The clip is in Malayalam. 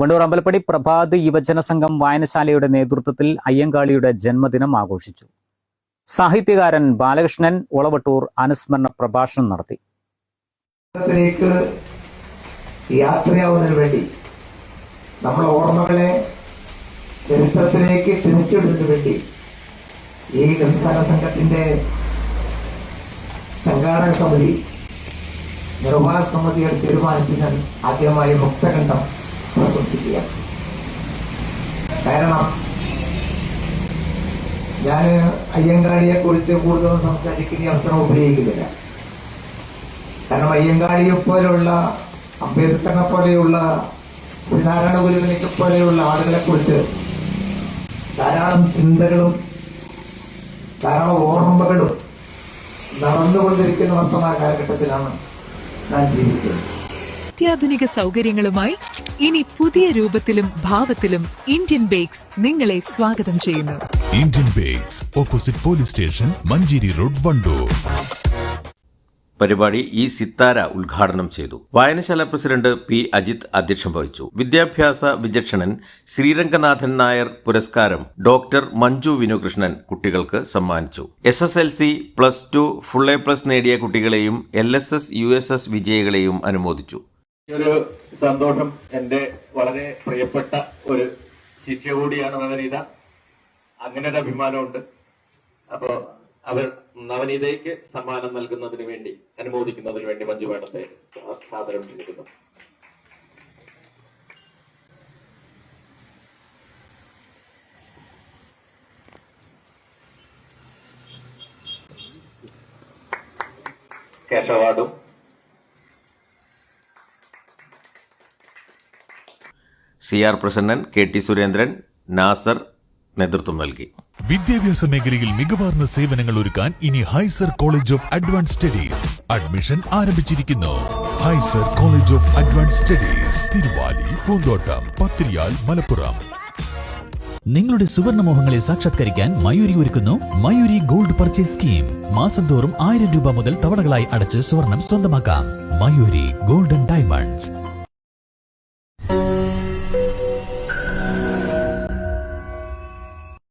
വണ്ടൂർ അമ്പലപ്പടി പ്രഭാത് യുവജന സംഘം വായനശാലയുടെ നേതൃത്വത്തിൽ അയ്യങ്കാളിയുടെ ജന്മദിനം ആഘോഷിച്ചു. സാഹിത്യകാരൻ ബാലകൃഷ്ണൻ ഒളവട്ടൂർ അനുസ്മരണ പ്രഭാഷണം നടത്തി. യാത്രയാവുന്നതിന് വേണ്ടി നമ്മുടെ ഓർമ്മകളെ ചരിത്രത്തിലേക്ക് തിരിച്ചുവിടുന്നതിന് വേണ്ടി ഈ സംസ്ഥാന സംഘത്തിന്റെ സംഘാടക സമിതി നിർവഹണ സമിതിയുടെ തീരുമാനത്തിന് ആദ്യമായി മുക്തകണ്ഠം പ്രശംസിക്കുക കാരണം ഞാൻ അയ്യങ്കാളിയെ കുറിച്ച് കൂടുതൽ സംസാരിക്കുന്ന അവസരം ഉപയോഗിക്കുന്നില്ല. കാരണം അയ്യങ്കാളിയെ പോലെയുള്ള അംബേദ്കറിനെ പോലെയുള്ള ശ്രീനാരായണ ഗുരുവിനെ പോലെയുള്ള ആളുകളെ കുറിച്ച് ധാരാളം ചിന്തകളും ധാരാളം ഓർമ്മകളും നടന്നുകൊണ്ടിരിക്കുന്ന വർത്തമാന കാലഘട്ടത്തിലാണ് ഞാൻ ജീവിക്കുന്നത്. അത്യാധുനിക സൗകര്യങ്ങളുമായി ഇനി പുതിയ രൂപത്തിലും ഭാവത്തിലും ഇന്ത്യൻ ബേക്സ് നിങ്ങളെ സ്വാഗതം ചെയ്യുന്നു. Indian bakes opposite police station Manjeri road Wandoor. പരിപാടി ഇ സിത്താര ഉദ്ഘാടനം ചെയ്തു. വായനശാല പ്രസിഡന്റ് പി അജിത് അധ്യക്ഷം വഹിച്ചു. വിദ്യാഭ്യാസ വിചക്ഷണൻ ശ്രീരംഗനാഥൻ നായർ പുരസ്കാരം ഡോക്ടർ മഞ്ജു വിനുകൃഷ്ണൻ കുട്ടികൾക്ക് സമ്മാനിച്ചു. S S L C plus two full A plus നേടിയ കുട്ടികളെയും L S S U S S വിജയികളെയും അനുമോദിച്ചു. ഒരു സന്തോഷം. എന്റെ വളരെ പ്രിയപ്പെട്ട ഒരു ശിഷ്യ കൂടിയാണ് നവനീത. അങ്ങനെ ഒരു അഭിമാനമുണ്ട്. അപ്പോ അവർ നവനീതയ്ക്ക് സമ്മാനം നൽകുന്നതിന് വേണ്ടി അനുമോദിക്കുന്നതിന് വേണ്ടി മഞ്ജു വേണത്തെ സാദരം cash C R Prasannan K T Surendran Nasar നേതൃത്വം നൽകി. വിദ്യാഭ്യാസ മേഖലയിൽ മികവാർന്ന സേവനങ്ങൾ ഒരുക്കാൻ ഇനി Hyzer college of advance studies admission ആരംഭിച്ചിരിക്കുന്നു. Hyzer college of advance studies Thiruvali Poonthottam Pathiriyal Malappuram. നിങ്ങളുടെ സുവർണമോഹങ്ങളെ സാക്ഷാത്കരിക്കാൻ മയൂരി ഒരുക്കുന്നു മയൂരി ഗോൾഡ് പർച്ചേസ് സ്കീം. മാസം തോറും ആയിരം രൂപ മുതൽ തവണകളായി അടച്ച് സ്വർണം സ്വന്തമാക്കാം. Mayuri golden diamonds.